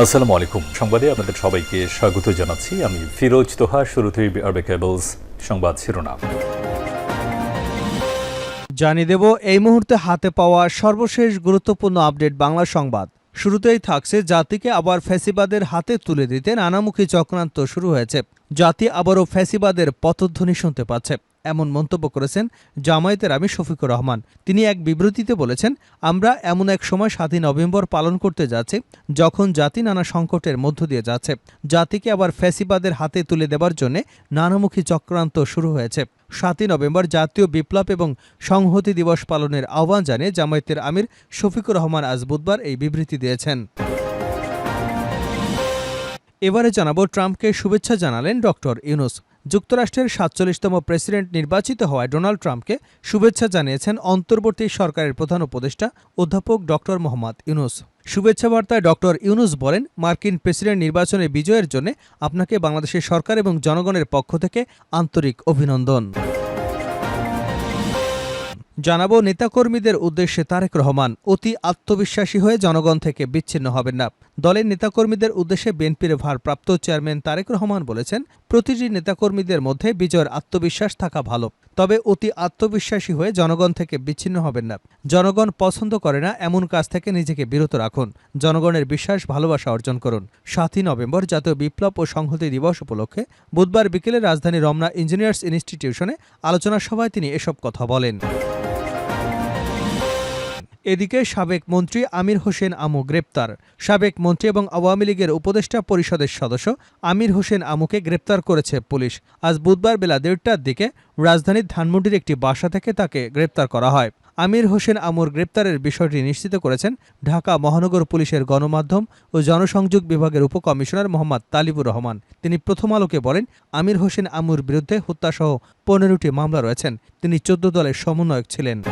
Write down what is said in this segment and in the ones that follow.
আসসালামু আলাইকুম। সংবাদে আপনাদের সবাইকে স্বাগত জানাচ্ছি। আমি ফিরোজ তোহা, শুরুতেই আরবে কেবলস সংবাদ শিরোনাম। জানিয়ে দেব, এই মুহূর্তে হাতে পাওয়া সর্বশেষ গুরুত্বপূর্ণ আপডেট বাংলা সংবাদ। শুরুতেই থাকছে জাতিকে আবার ফ্যাসিবাদের হাতে তুলে দিতে নানামুখী চক্রান্ত শুরু হয়েছে। জাতি আবারও ফ্যাসিবাদের পথধ্বনি শুনতে পাচ্ছে, এমন মন্তব্য করেছেন জামায়াতের আমি শফিকুর রহমান। তিনি এক বিবৃতিতে বলেছেন, আমরা এমন এক সময় সাতই নভেম্বর পালন করতে যাচ্ছি, যখন জাতি নানা সংকটের মধ্য দিয়ে যাচ্ছে। জাতিকে আবার ফ্যাসিবাদের হাতে তুলে দেবার জন্য নানামুখী চক্রান্ত শুরু হয়েছে। সাতই নভেম্বর জাতীয় বিপ্লব এবং সংহতি দিবস পালনের আহ্বান জানিয়ে জামায়াতের আমির শফিকুর রহমান আজ বুধবার এই বিবৃতি দিয়েছেন। এবারে জানাব ট্রাম্পকে শুভেচ্ছা জানালেন ডক্টর ইউনুস। যুক্তরাষ্ট্রের সাতচল্লিশতম প্রেসিডেন্ট নির্বাচিত হওয়ায় ডোনাল্ড ট্রাম্পকে শুভেচ্ছা জানিয়েছেন অন্তর্বর্তী সরকারের প্রধান উপদেষ্টা অধ্যাপক ডক্টর মোহাম্মদ ইউনুস। শুভেচ্ছা বার্তায় ডক্টর ইউনুস বলেন, মার্কিন প্রেসিডেন্ট নির্বাচনে বিজয়ের জন্য আপনাকে বাংলাদেশের সরকার এবং জনগণের পক্ষ থেকে আন্তরিক অভিনন্দন। জানাব, নেতাকর্মীদের উদ্দেশ্যে তারেক রহমান, অতি আত্মবিশ্বাসী হয়ে জনগণ থেকে বিচ্ছিন্ন হবেন না। দলের নেতাকর্মীদের উদ্দেশ্যে বিএনপির ভারপ্রাপ্ত চেয়ারম্যান তারেক রহমান বলেছেন প্রতিটি নেতাকর্মীদের মধ্যে বিজয়ের আত্মবিশ্বাস থাকা ভালো। তবে অতি আত্মবিশ্বাসী হয়ে জনগণ থেকে বিচ্ছিন্ন হবেন না। জনগণ পছন্দ করে না এমন কাজ থেকে নিজেকে বিরত রাখুন। জনগণের বিশ্বাস, ভালোবাসা অর্জন করুন। সাতই নভেম্বর জাতীয় বিপ্লব ও সংহতি দিবস উপলক্ষে বুধবার বিকেলে রাজধানী রমনা ইঞ্জিনিয়ার্স ইনস্টিটিউশনে আলোচনা সভায় তিনি এসব কথা বলেন। এদিকে সাবেক মন্ত্রী আমির হোসেন আমু গ্রেপ্তার। সাবেক মন্ত্রী এবং আওয়ামী লীগের উপদেষ্টা পরিষদের সদস্য আমির হোসেন আমুকে গ্রেপ্তার করেছে পুলিশ। আজ বুধবার বেলা দেড়টার দিকে রাজধানীর ধানমন্ডির একটি বাসা থেকে তাকে গ্রেপ্তার করা হয়। আমির হোসেন আমুর গ্রেপ্তারের বিষয়টি নিশ্চিত করেছেন ঢাকা মহানগর পুলিশের গণমাধ্যম ও জনসংযোগ বিভাগের উপকমিশনার মোহাম্মদ তালিবুর রহমান। তিনি প্রথম আলোকে বলেন, আমির হোসেন আমুর বিরুদ্ধে হত্যাসহ পনেরোটি মামলা রয়েছেন। তিনি চোদ্দ দলের সমন্বয়ক ছিলেন।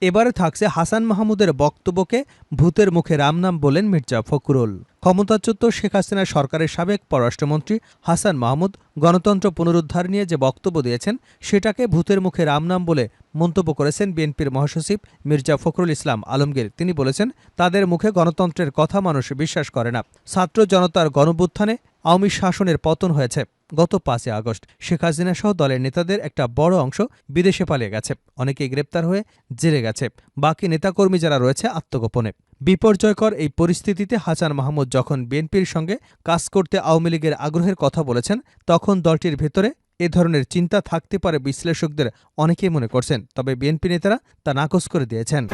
এবারে থাকছে হাসান মাহমুদের বক্তব্যকে ভূতের মুখে রাম নাম বলেন মির্জা ফখরুল। ক্ষমতাচ্যুত শেখ হাসিনা সরকারের সাবেক পররাষ্ট্রমন্ত্রী হাসান মাহমুদ গণতন্ত্র পুনরুদ্ধার নিয়ে যে বক্তব্য দিয়েছেন, সেটাকে ভূতের মুখে রাম নাম বলে মন্তব্য করেছেন বিএনপির মহাসচিব মির্জা ফখরুল ইসলাম আলমগীর। তিনি বলেছেন, তাদের মুখে গণতন্ত্রের কথা মানুষ বিশ্বাস করে না। ছাত্র জনতার গণবুত্থানে আওয়ামী শাসনের পতন হয়েছে। গত পাঁচই আগস্ট শেখ হাসিনা সহ দলের নেতাদের একটা বড় অংশ বিদেশে পালিয়ে গেছে। অনেকেই গ্রেপ্তার হয়ে জেলে গেছে। বাকি নেতাকর্মী যারা রয়েছে আত্মগোপনে। বিপর্যয়কর এই পরিস্থিতিতে হাসান মাহমুদ যখন বিএনপির সঙ্গে কাজ করতে আওয়ামী লীগের আগ্রহের কথা বলেছেন, তখন দলটির ভেতরে এ ধরনের চিন্তা থাকতে পারে বিশ্লেষকদের অনেকেই মনে করছেন, তবে বিএনপি নেতারা তা নাকচ করে দিয়েছেন।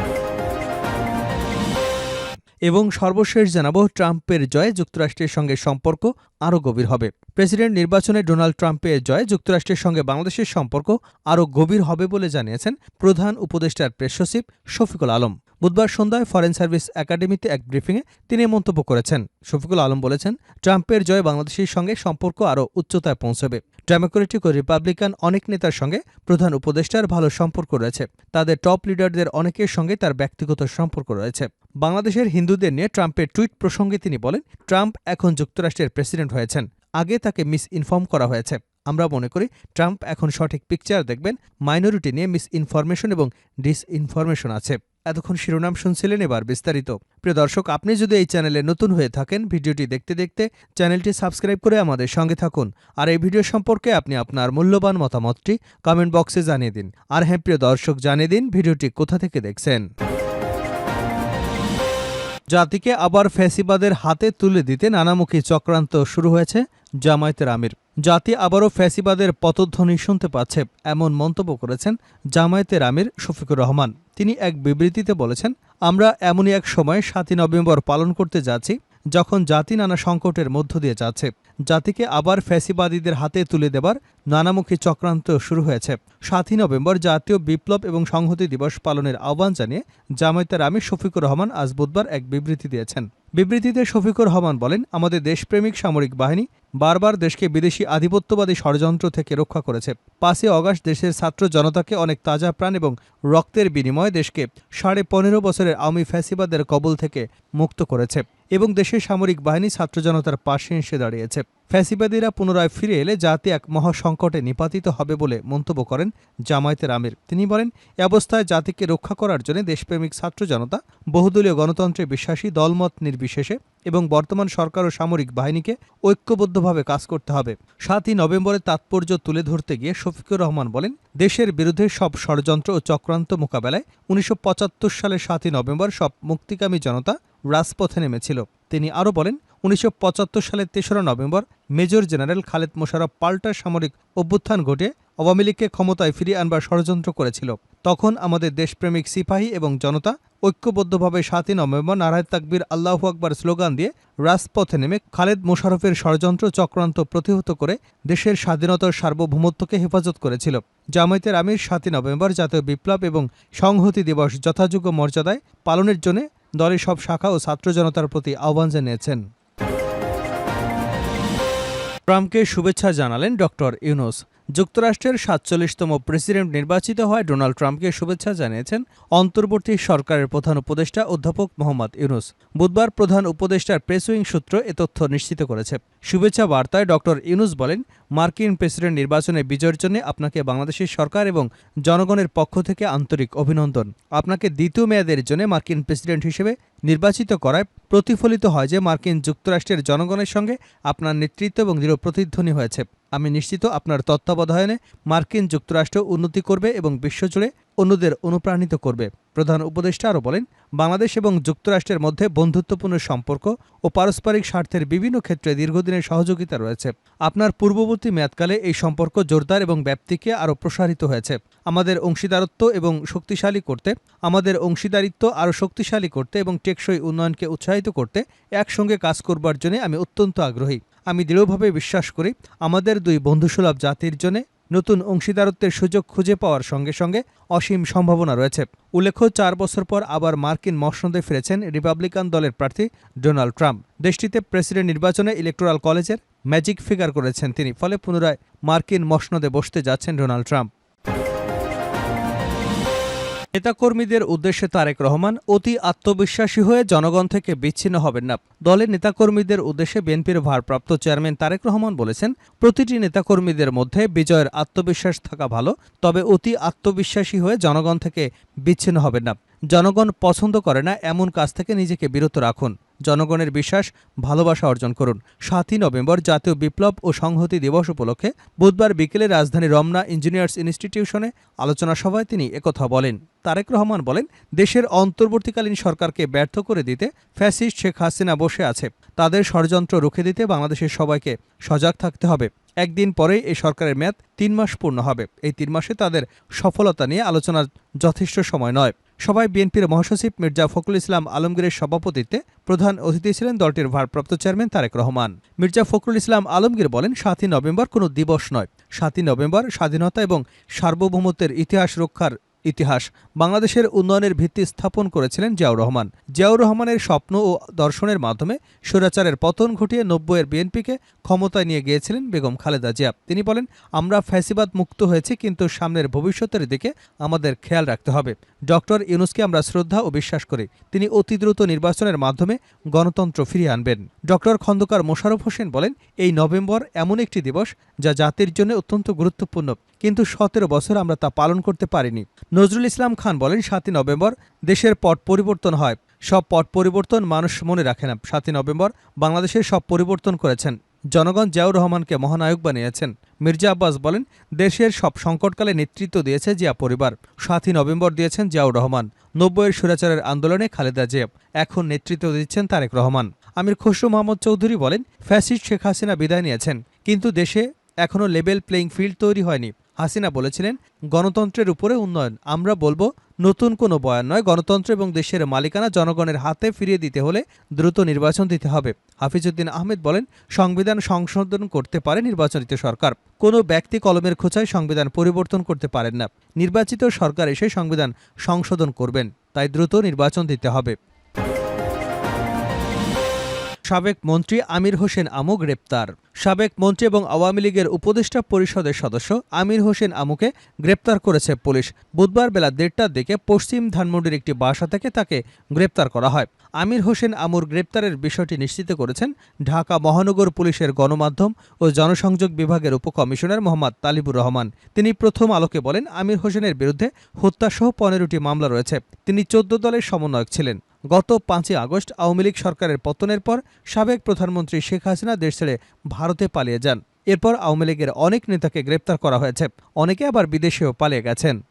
এবং সর্বশেষ জানাব, ট্রাম্পের জয়ে যুক্তরাষ্ট্রের সঙ্গে সম্পর্ক আরও গভীর হবে। প্রেসিডেন্ট নির্বাচনে ডোনাল্ড ট্রাম্পের জয়ে যুক্তরাষ্ট্রের সঙ্গে বাংলাদেশের সম্পর্ক আরও গভীর হবে বলে জানিয়েছেন প্রধান উপদেষ্টার প্রেস সচিব শফিকুল আলম। বুধবার সন্ধ্যায় ফরেন সার্ভিস একাডেমিতে এক ব্রিফিংয়ে তিনি মন্তব্য করেছেন। শফিকুল আলম বলেছেন, ট্রাম্পের জয় বাংলাদেশের সঙ্গে সম্পর্ক আরও উচ্চতায় পৌঁছবে। ডেমোক্রেটিক ও রিপাবলিকান অনেক নেতার সঙ্গে প্রধান উপদেষ্টার ভালো সম্পর্ক রয়েছে। তাদের টপ লিডারদের অনেকের সঙ্গে তার ব্যক্তিগত সম্পর্ক রয়েছে। বাংলাদেশের হিন্দুদের নিয়ে ট্রাম্পের টুইট প্রসঙ্গে তিনি বলেন, ট্রাম্প এখন যুক্তরাষ্ট্রের প্রেসিডেন্ট হয়েছেন। আগে তাকে মিস ইনফর্ম করা হয়েছে। আমরা মনে করি ট্রাম্প এখন সঠিক পিকচার দেখবেন মাইনরিটি নিয়ে মিস ইনফরমেশন এবং ডিসইনফরমেশন আছে। এতক্ষণ শিরোনাম শুনছিলেন এবার বিস্তারিত। প্রিয় দর্শক, আপনি যদি এই চ্যানেলে নতুন হয়ে থাকেন, ভিডিওটি দেখতে দেখতে চ্যানেলটি সাবস্ক্রাইব করে আমাদের সঙ্গে থাকুন। আর এই ভিডিও সম্পর্কে আপনি আপনার মূল্যবান মতামতটি কমেন্ট বক্সে জানিয়ে দিন। আর হ্যাঁ প্রিয় দর্শক, জানিয়ে দিন ভিডিওটি কোথা থেকে দেখছেন। জাতিকে আবার ফ্যাসিবাদের হাতে তুলে দিতে নানামুখী চক্রান্ত শুরু হয়েছে, জামায়াতের আমির। জাতি আবারও ফ্যাসিবাদের পতধ্বনি শুনতে পাচ্ছে, এমন মন্তব্য করেছেন জামায়াতের আমির শফিকুর রহমান। তিনি এক বিবৃতিতে বলেছেন, আমরা এমনই এক সময় সাতই নভেম্বর পালন করতে যাচ্ছি যখন জাতি নানা সংকটের মধ্য দিয়ে যাচ্ছে, জাতিকে আবার ফ্যাসিবাদীদের হাতে তুলে দেবার নানামুখী চক্রান্ত শুরু হয়েছে। সাতই নভেম্বর জাতীয় বিপ্লব এবং সংহতি দিবস পালনের আহ্বান জানিয়ে জামায়াতের আমির শফিকুর রহমান আজ বুধবার এক বিবৃতি দিয়েছেন। বিবৃতিতে শফিকুর রহমান বলেন, আমাদের দেশপ্রেমিক সামরিক বাহিনী বারবার দেশকে বিদেশি আধিপত্যবাদী ষড়যন্ত্র থেকে রক্ষা করেছে। পাঁচই অগাস্ট দেশের ছাত্র জনতাকে অনেক তাজা প্রাণ এবং রক্তের বিনিময়ে দেশকে সাড়ে পনেরো বছরের আওয়ামী ফ্যাসিবাদের কবল থেকে মুক্ত করেছে। এবং দেশের সামরিক বাহিনী ছাত্র জনতার পাশে এসে দাঁড়িয়েছে। ফ্যাসিবাদীরা পুনরায় ফিরে এলে জাতি এক মহাসংকটে নিপাতিত হবে বলে মন্তব্য করেন জামায়াতের আমির। তিনি বলেন, এ অবস্থায় জাতিকে রক্ষা করার জন্য দেশপ্রেমিক ছাত্র জনতা, বহুদলীয় গণতন্ত্রে বিশ্বাসী, দলমত নির্বিশেষে এবং বর্তমান সরকার ও সামরিক বাহিনীকে ঐক্যবদ্ধভাবে কাজ করতে হবে। সাতই নভেম্বরের তাৎপর্য তুলে ধরতে গিয়ে শফিকুর রহমান বলেন, দেশের বিরুদ্ধে সব ষড়যন্ত্র ও চক্রান্ত মোকাবেলায় উনিশশো পঁচাত্তর সালের সাতই নভেম্বর সব মুক্তিকামী জনতা রাজপথে নেমেছিল। তিনি আরও বলেন, উনিশশো পঁচাত্তর সালের তেসরা November major general Khaled Musharraf পাল্টা সামরিক অভ্যুত্থান ঘটে আওয়ামী লীগকে ক্ষমতায় ফিরিয়ে আনবার ষড়যন্ত্র করেছিল। তখন আমাদের দেশপ্রেমিক সিপাহী এবং জনতা ঐক্যবদ্ধভাবে সাতই নভেম্বর নারায় তাকবীর আল্লাহু আকবার স্লোগান দিয়ে রাজপথে নেমে খালেদ মোশারফের ষড়যন্ত্র চক্রান্ত প্রতিহত করে দেশের স্বাধীনতার সার্বভৌমত্বকে হেফাজত করেছিল। জামায়াতের আমির সাতই নভেম্বর জাতীয় বিপ্লব এবং সংহতি দিবস যথাযোগ্য মর্যাদায় পালনের জন্য দলের সব শাখা ও ছাত্র জনতার প্রতি আহ্বান জানিয়েছেন। ট্রাম্পকে শুভেচ্ছা জানালেন ডক্টর ইউনুস। যুক্তরাষ্ট্রের সাতচল্লিশতম প্রেসিডেন্ট নির্বাচিত হয় ডোনাল্ড ট্রাম্পকে শুভেচ্ছা জানিয়েছেন অন্তর্বর্তী সরকারের প্রধান উপদেষ্টা অধ্যাপক মোহাম্মদ ইউনুস। বুধবার প্রধান উপদেষ্টার প্রেসউইং সূত্র এ তথ্য নিশ্চিত করেছে। শুভেচ্ছা বার্তায় ডক্টর ইউনুস বলেন, মার্কিন প্রেসিডেন্ট নির্বাচনে বিজয়ের জন্য আপনাকে বাংলাদেশের সরকার এবং জনগণের পক্ষ থেকে আন্তরিক অভিনন্দন। আপনাকে দ্বিতীয় মেয়াদের জন্য মার্কিন প্রেসিডেন্ট হিসেবে নির্বাচিত করায় প্রতিফলিত হয় যে মার্কিন যুক্তরাষ্ট্রের জনগণের সঙ্গে আপনার নেতৃত্ব এবং দৃঢ় প্রতিধ্বনি হয়েছে। আমি নিশ্চিত আপনার তত্ত্বাবধানে মার্কিন যুক্তরাষ্ট্র উন্নতি করবে এবং বিশ্বজুড়ে অন্যদের অনুপ্রাণিত করবে। প্রধান উপদেষ্টা আরও বলেন, বাংলাদেশ এবং যুক্তরাষ্ট্রের মধ্যে বন্ধুত্বপূর্ণ সম্পর্ক ও পারস্পরিক স্বার্থের বিভিন্ন ক্ষেত্রে দীর্ঘদিনের সহযোগিতা রয়েছে। আপনার পূর্ববর্তী মেয়াদকালে এই সম্পর্ক জোরদার এবং ব্যাপ্তিকে আরও প্রসারিত হয়েছে। আমাদের অংশীদারত্ব এবং শক্তিশালী করতে, আমাদের অংশীদারিত্ব আরও শক্তিশালী করতে এবং টেকসই উন্নয়নকে উৎসাহিত করতে একসঙ্গে কাজ করবার জন্য আমি অত্যন্ত আগ্রহী। আমি দৃঢ়ভাবে বিশ্বাস করি, আমাদের দুই বন্ধুসুলভ জাতির জন্য নতুন অংশীদারত্বের সুযোগ খুঁজে পাওয়ার সঙ্গে সঙ্গে অসীম সম্ভাবনা রয়েছে। উল্লেখ্য, চার বছর পর আবার মার্কিন মসনদে ফিরেছেন রিপাবলিকান দলের প্রার্থী ডোনাল্ড ট্রাম্প। দেশটিতে প্রেসিডেন্ট নির্বাচনে ইলেকটোরাল কলেজের ম্যাজিক ফিগার করেছেন তিনি, ফলে পুনরায় মার্কিন মসনদে বসতে যাচ্ছেন ডোনাল্ড ট্রাম্প। নেতাকর্মীদের উদ্দেশ্যে তারেক রহমান অতি আত্মবিশ্বাসী হয়ে জনগণ থেকে বিচ্ছিন্ন হবেন না। দলের নেতাকর্মীদের উদ্দেশ্যে বিএনপির ভারপ্রাপ্ত চেয়ারম্যান তারেক রহমান বলেছেন, প্রতিটি নেতাকর্মীদের মধ্যে বিজয়ের আত্মবিশ্বাস থাকা ভালো, তবে অতি আত্মবিশ্বাসী হয়ে জনগণ থেকে বিচ্ছিন্ন হবেন না। জনগণ পছন্দ করে না, এমন কাজ থেকে নিজেকে বিরত রাখুন। জনগণের বিশ্বাস, ভালোবাসা অর্জন করুন। সাতই নভেম্বর জাতীয় বিপ্লব ও সংহতি দিবস উপলক্ষে বুধবার বিকেলে রাজধানী রমনা ইঞ্জিনিয়ার্স ইনস্টিটিউশনে আলোচনা সভায় তিনি একথা বলেন। তারেক রহমান বলেন, দেশের অন্তর্বর্তীকালীন সরকারকে ব্যর্থ করে দিতে ফ্যাসিস্ট শেখ হাসিনা বসে আছে। তাদের ষড়যন্ত্র রুখে দিতে বাংলাদেশের সবাইকে সজাগ থাকতে হবে। একদিন পরেই এই সরকারের মেয়াদ তিন মাস পূর্ণ হবে। এই তিন মাসে তাদের সফলতা নিয়ে আলোচনার যথেষ্ট সময় নয়। সবাই বিএনপির মহাসচিব মির্জা ফখরুল ইসলাম আলমগীরের সভাপতিত্বে প্রধান অতিথি ছিলেন দলটির ভারপ্রাপ্ত চেয়ারম্যান তারেক রহমান। মির্জা ফখরুল ইসলাম আলমগীর বলেন, সাতই নভেম্বর কোনো দিবস নয়। সাতই নভেম্বর স্বাধীনতা এবং সার্বভৌমত্বের ইতিহাস রক্ষার ইতিহাস। বাংলাদেশের উন্নয়নের ভিত্তি স্থাপন করেছিলেন জিয়াউর রহমান। জিয়াউর রহমানের স্বপ্ন ও দর্শনের মাধ্যমে স্বৈরাচারের পতন ঘটিয়ে নব্বইয়ের বিএনপিকে ক্ষমতায় নিয়ে গিয়েছিলেন বেগম খালেদা জিয়া। তিনি বলেন, আমরা ফ্যাসিবাদ মুক্ত হয়েছি, কিন্তু সামনের ভবিষ্যতের দিকে আমাদের খেয়াল রাখতে হবে। ডক্টর ইউনুসকে আমরা শ্রদ্ধা ও বিশ্বাস করি। তিনি অতি দ্রুত নির্বাচনের মাধ্যমে গণতন্ত্র ফিরিয়ে আনবেন। ডক্টর খন্দকার মোশাররফ হোসেন বলেন, এই নভেম্বর এমন একটি দিবস যা জাতির জন্য অত্যন্ত গুরুত্বপূর্ণ, কিন্তু সতেরো বছর আমরা তা পালন করতে পারিনি। নজরুল ইসলাম খান বলেন, সাতই নভেম্বর দেশের পট পরিবর্তন হয়। সব পট পরিবর্তন মানুষ মনে রাখে না। সাতই নভেম্বর বাংলাদেশের সব পরিবর্তন করেছেন। জনগণ জিয়াউর রহমানকে মহানায়ক বানিয়েছেন। মির্জা আব্বাস বলেন, দেশের সব সংকটকালে নেতৃত্ব দিয়েছে জিয়া পরিবার। সাতই নভেম্বর দিয়েছেন জিয়াউর রহমান। নব্বইয়ের সুরাচারের আন্দোলনে খালেদা জিয়া। এখন নেতৃত্ব দিচ্ছেন তারেক রহমান। আমির খসরু মোহাম্মদ চৌধুরী বলেন, ফ্যাসিস্ট শেখ হাসিনা বিদায় নিয়েছেন। কিন্তু দেশে এখনও লেভেল প্লেইং ফিল্ড তৈরি হয়নি। হাসিনা বলেছিলেন, গণতন্ত্রের উপরে উন্নয়ন। আমরা বলব, নতুন কোনো বয়ান নয়। গণতন্ত্র এবং দেশের মালিকানা জনগণের হাতে ফিরিয়ে দিতে হলে দ্রুত নির্বাচন দিতে হবে। হাফিজউদ্দিন আহমেদ বলেন, সংবিধান সংশোধন করতে পারে নির্বাচনিত সরকার। কোনো ব্যক্তি কলমের খোঁচায় সংবিধান পরিবর্তন করতে পারেন না। নির্বাচিত সরকার এসে সংবিধান সংশোধন করবেন। তাই দ্রুত নির্বাচন দিতে হবে। সাবেক মন্ত্রী আমির হোসেন আমু গ্রেপ্তার। সাবেক মন্ত্রী এবং আওয়ামী লীগের উপদেষ্টা পরিষদের সদস্য আমির হোসেন আমুকে গ্রেপ্তার করেছে পুলিশ। বুধবার বেলা দেড়টার দিকে পশ্চিম ধানমন্ডির একটি বাসা থেকে তাকে গ্রেপ্তার করা হয়। আমির হোসেন আমুর গ্রেপ্তারের বিষয়টি নিশ্চিত করেছেন ঢাকা মহানগর পুলিশের গণমাধ্যম ও জনসংযোগ বিভাগের উপকমিশনার মোহাম্মদ তালিবুর রহমান। তিনি প্রথম আলোকে বলেন, আমির হোসেনের বিরুদ্ধে হত্যাসহ পনেরোটি মামলা রয়েছে। তিনি চোদ্দ দলের সমন্বয়ক ছিলেন। গত পাঁচই আগস্ট আওয়ামী লীগ সরকারের পতনের পর সাবেক প্রধানমন্ত্রী শেখ হাসিনা দেশ ছেড়ে ভারতে পালিয়ে যান। এরপর আওয়ামী লীগের অনেক নেতাকে গ্রেপ্তার করা হয়েছে। অনেকে আবার বিদেশেও পালিয়ে গেছেন।